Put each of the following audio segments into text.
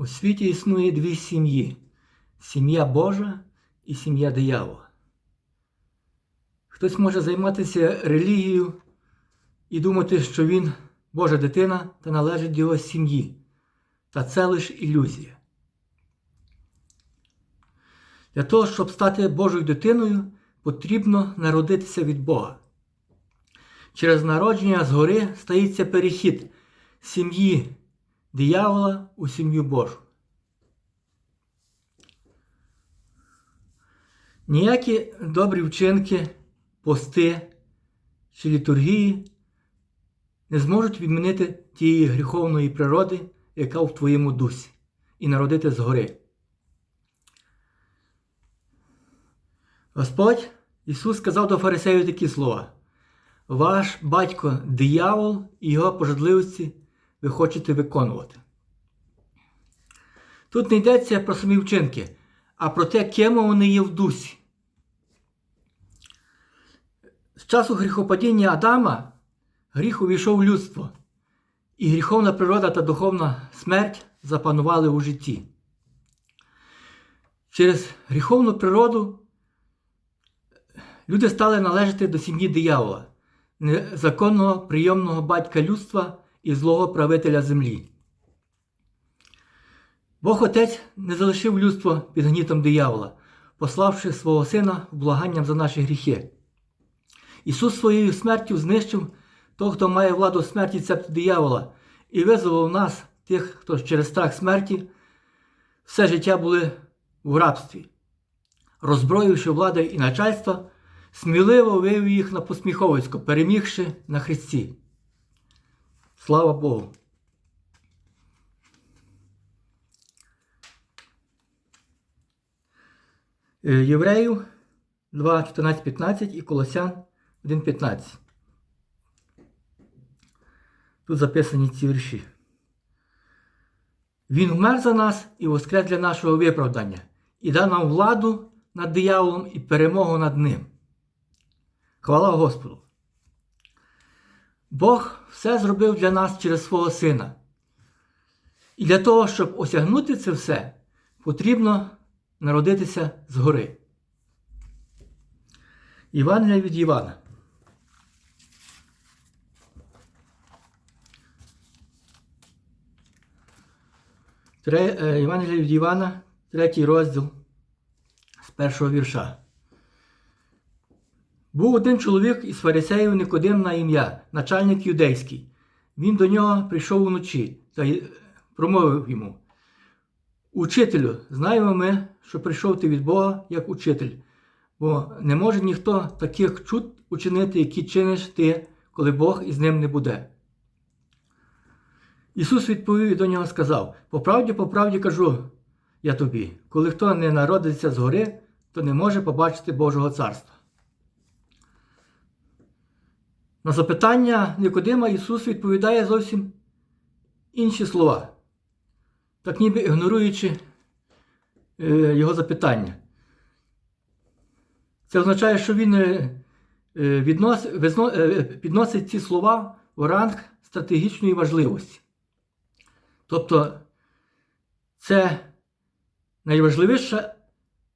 У світі існує дві сім'ї: сім'я Божа і сім'я диявола. Хтось може займатися релігією і думати, що він Божа дитина та належить його сім'ї. Та це лише ілюзія. Для того, щоб стати Божою дитиною, потрібно народитися від Бога. Через народження згори стається перехід сім'ї диявола у сім'ю Божу. Ніякі добрі вчинки, пости чи літургії не зможуть відмінити тієї гріховної природи, яка в твоєму дусі, і народити згори. Господь Ісус сказав до фарисеїв такі слова: Ваш батько диявол і його пожадливості ви хочете виконувати. Тут не йдеться про самі вчинки, а про те, ким вони є в дусі. З часу гріхопадіння Адама гріх увійшов в людство, і гріховна природа та духовна смерть запанували у житті. Через гріховну природу люди стали належати до сім'ї диявола, незаконного прийомного батька людства і злого правителя землі. Бог Отець не залишив людство під гнітом диявола, пославши свого сина благанням за наші гріхи. Ісус своєю смертю знищив того, хто має владу смерті цепти диявола, і визволив нас, тих, хто через страх смерті, все життя були в рабстві, роззброївши влади і начальство, сміливо вивів їх на посміховисько, перемігши на Христі. Слава Богу! Е, Євреїв 2, 14, 15 і Колосян 1, 15. Тут записані ці вірші. Він вмер за нас і воскрес для нашого виправдання, і дав нам владу над дияволом і перемогу над ним. Хвала Господу! Бог все зробив для нас через свого Сина. І для того, щоб осягнути це все, потрібно народитися згори. Івангелія від Івана. Тре, е, від Івана, третій розділ з першого вірша. Був один чоловік із фарисеїв Никодим на ім'я, начальник юдейський. Він до нього прийшов уночі та промовив йому: Учителю, знаємо ми, що прийшов ти від Бога як учитель, бо не може ніхто таких чуд учинити, які чиниш ти, коли Бог із ним не буде. Ісус відповів і до нього сказав: По правді, по правді кажу я тобі, коли хто не народиться згори, то не може побачити Божого царства. На запитання Никодима Ісус відповідає зовсім інші слова, так ніби ігноруючи е, його запитання. Це означає, що він е, е, підносить ці слова у ранг стратегічної важливості. Тобто це найважливіша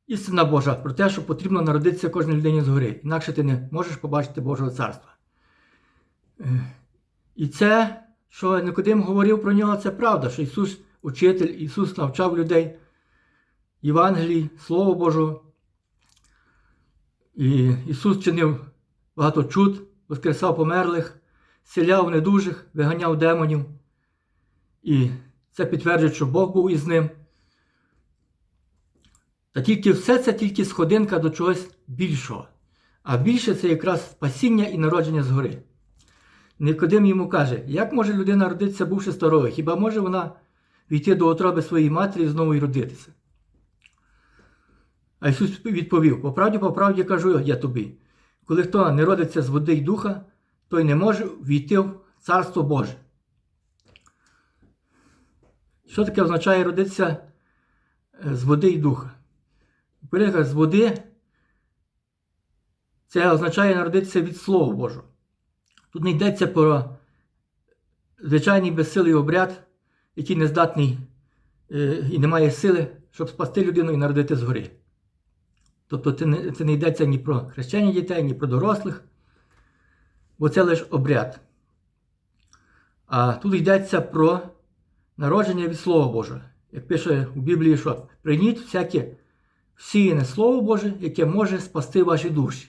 істина Божа про те, що потрібно народитися кожній людині згори. Інакше ти не можеш побачити Божого царства. І це, що Никодим говорив про нього, це правда, що Ісус учитель, Ісус навчав людей Євангелії, Слово Божого. І Ісус чинив багато чуд, воскресав померлих, селяв недужих, виганяв демонів. І це підтверджує, що Бог був із ним. Та тільки все це тільки сходинка до чогось більшого. А більше це якраз спасіння і народження згори. Никодим йому каже, як може людина родитися, бувши старою? Хіба може вона війти до отроби своєї матері і знову й родитися? А Ісус відповів: по правді, по правді кажу я тобі, коли хто не родиться з води й духа, той не може війти в Царство Боже. Що таке означає родитися з води й духа? Переклад з води це означає народитися від Слова Божого. Тут не йдеться про звичайний безсилий обряд, який не здатний е, і немає сили, щоб спасти людину і народити згори. Тобто це не, це не йдеться ні про хрещення дітей, ні про дорослих, бо це лише обряд. А тут йдеться про народження від Слова Божого. Як пише у Біблії, що прийміть всяке всіяне Слово Боже, яке може спасти ваші душі.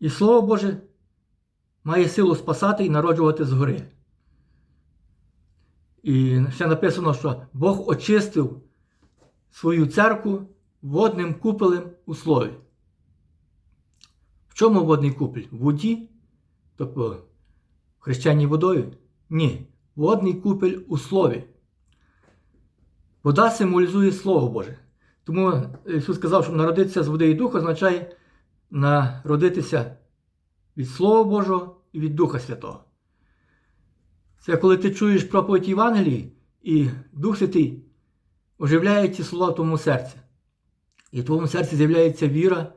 І Слово Боже має силу спасати і народжувати згори. І ще написано, що Бог очистив свою церкву водним купелем у слові. В чому водний купель? В воді? Тобто в хрещенні водою? Ні. Водний купель у слові. Вода символізує Слово Боже. Тому Ісус сказав, що народитися з води і духа означає народитися від Слова Божого і від Духа Святого. Це коли ти чуєш проповідь Євангелії, і Дух Святий оживляє ці слова в твоєму серці. І в твоєму серці з'являється віра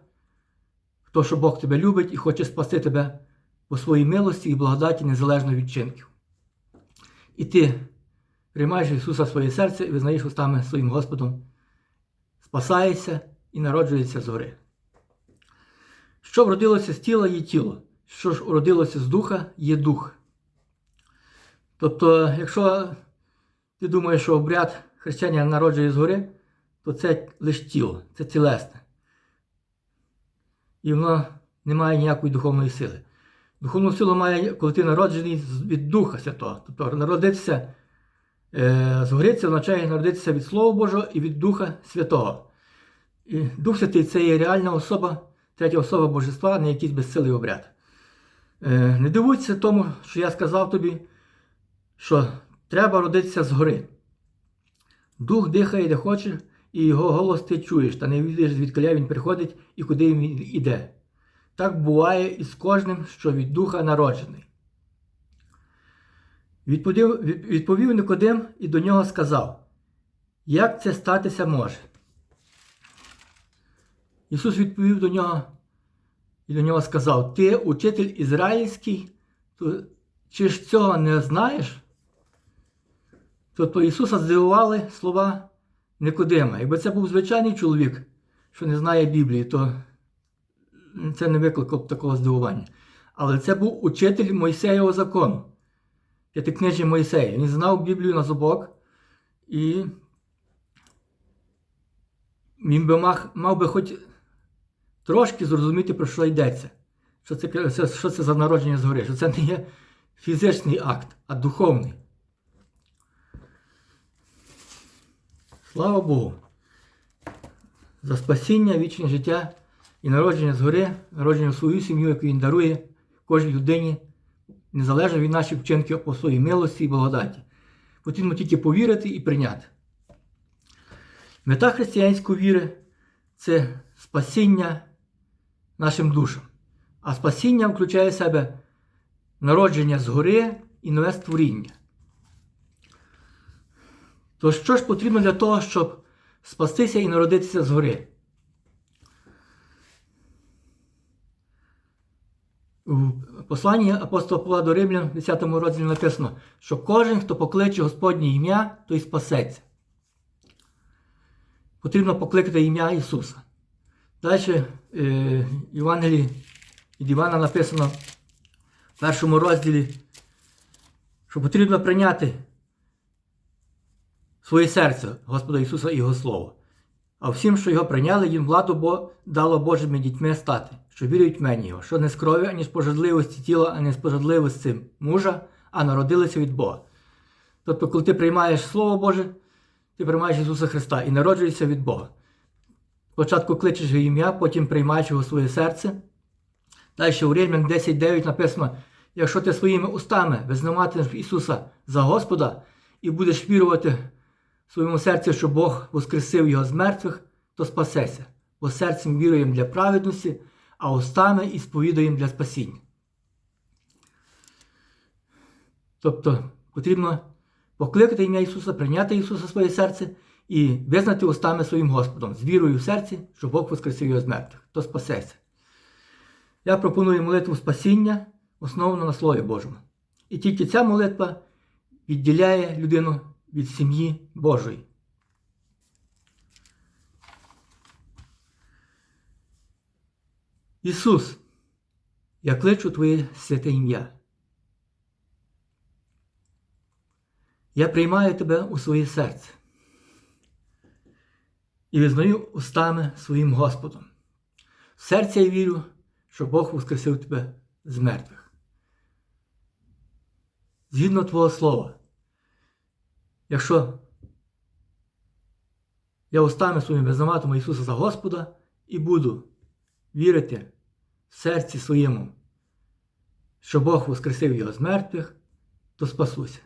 в те, що Бог тебе любить і хоче спасти тебе по своїй милості і благодаті незалежно від чинків. І ти приймаєш Ісуса в своє серце і визнаєш устами своїм Господом, спасаєшся і народжується згори. Що вродилося з тіла є тіло, що ж уродилося з духа є дух. Тобто, якщо ти думаєш, що обряд хрещення народжує згори, то це лише тіло, це тілесне. І воно не має ніякої духовної сили. Духовну силу має, коли ти народжений від Духа Святого. Тобто народитися е, згори це означає народитися від Слова Божого і від Духа Святого. І Дух Святий це є реальна особа, третя особа Божества, не якийсь безсилий обряд. Е, не дивуйся тому, що я сказав тобі, що треба родитися згори. Дух дихає, де хоче, і його голос ти чуєш, та не відаєш, звідки він приходить і куди він іде. Так буває і з кожним, що від духа народжений. Відповів Никодим і до нього сказав, як це статися може? Ісус відповів до нього і до нього сказав: Ти учитель ізраїльський, то чи ж цього не знаєш? Тобто Ісуса здивували слова Никодима. Якби це був звичайний чоловік, що не знає Біблії, то це не викликало б такого здивування. Але це був учитель Мойсеєвого закону, п'ятикнижі Мойсея. Він знав Біблію на зубок і він би мав, мав би хоч трошки зрозуміти, про що йдеться. Що це, що це за народження згори, що це не є фізичний акт, а духовний. Слава Богу! За спасіння, вічне життя і народження згори, народження в свою сім'ю, яку Він дарує кожній людині, незалежно від наших вчинків по своїй милості і благодаті. Потрібно тільки повірити і прийняти. Мета християнської віри це спасіння нашим душам. А спасіння включає в себе народження згори і нове створіння. То що ж потрібно для того, щоб спастися і народитися згори? У посланні апостола Павла до Римлян в 10 розділі написано, що кожен, хто покличе Господнє ім'я, той спасеться. Потрібно покликати ім'я Ісуса. Далі е, Євангелії від Івана написано в першому розділі, що потрібно прийняти своє серце Господа Ісуса і Його Слово. А всім, що його прийняли, їм владу бо дало Божими дітьми стати, що вірують в мені Його, що не з крові, ані з пожадливості тіла, ані з пожадливості мужа, а народилися від Бога. Тобто, коли ти приймаєш Слово Боже, ти приймаєш Ісуса Христа і народжуєшся від Бога. Спочатку кличеш його ім'я, потім приймаєш його своє серце. Далі у Римлян 10.9 написано: якщо ти своїми устами визнаватимеш Ісуса за Господа і будеш вірувати в своєму серці, що Бог воскресив його з мертвих, то спасеся, бо серцем віруємо для праведності, а устами і сповідуємо для спасіння. Тобто потрібно покликати ім'я Ісуса, прийняти Ісуса в своє серце і визнати устами своїм Господом з вірою в серці, що Бог воскресив його з мертвих, то спасеться. Я пропоную молитву спасіння, основану на Слові Божому. І тільки ця молитва відділяє людину від сім'ї Божої. Ісус, я кличу Твоє святе ім'я. Я приймаю Тебе у своє серце і визнаю устами своїм Господом. В серці я вірю, що Бог воскресив тебе з мертвих. Згідно Твого Слова, якщо я устами своїм визнаватиму Ісуса за Господа і буду вірити в серці своєму, що Бог воскресив його з мертвих, то спасуся.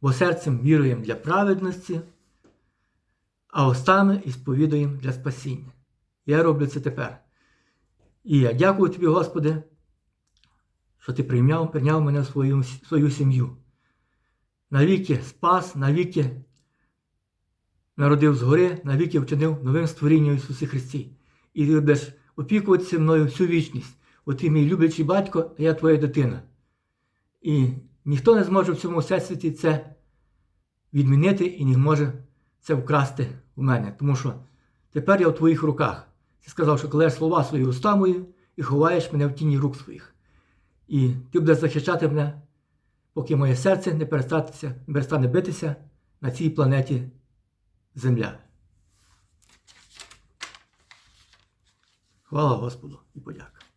Бо серцем віруємо для праведності, а устами і сповідуємо для спасіння. Я роблю це тепер. І я дякую тобі, Господи, що ти прийняв, прийняв мене в свою, свою сім'ю. Навіки спас, навіки народив згори, навіки вчинив новим створінням Ісусі Христі. І ти будеш опікуватися мною всю вічність. От ти мій люблячий батько, а я твоя дитина. І ніхто не зможе в цьому всесвіті це відмінити і не може це вкрасти у мене. Тому що тепер я в твоїх руках. Ти сказав, що кладеш слова свої уста мої і ховаєш мене в тіні рук своїх. І ти будеш захищати мене, поки моє серце не перестатися, не перестане битися на цій планеті Земля. Хвала Господу і подяка.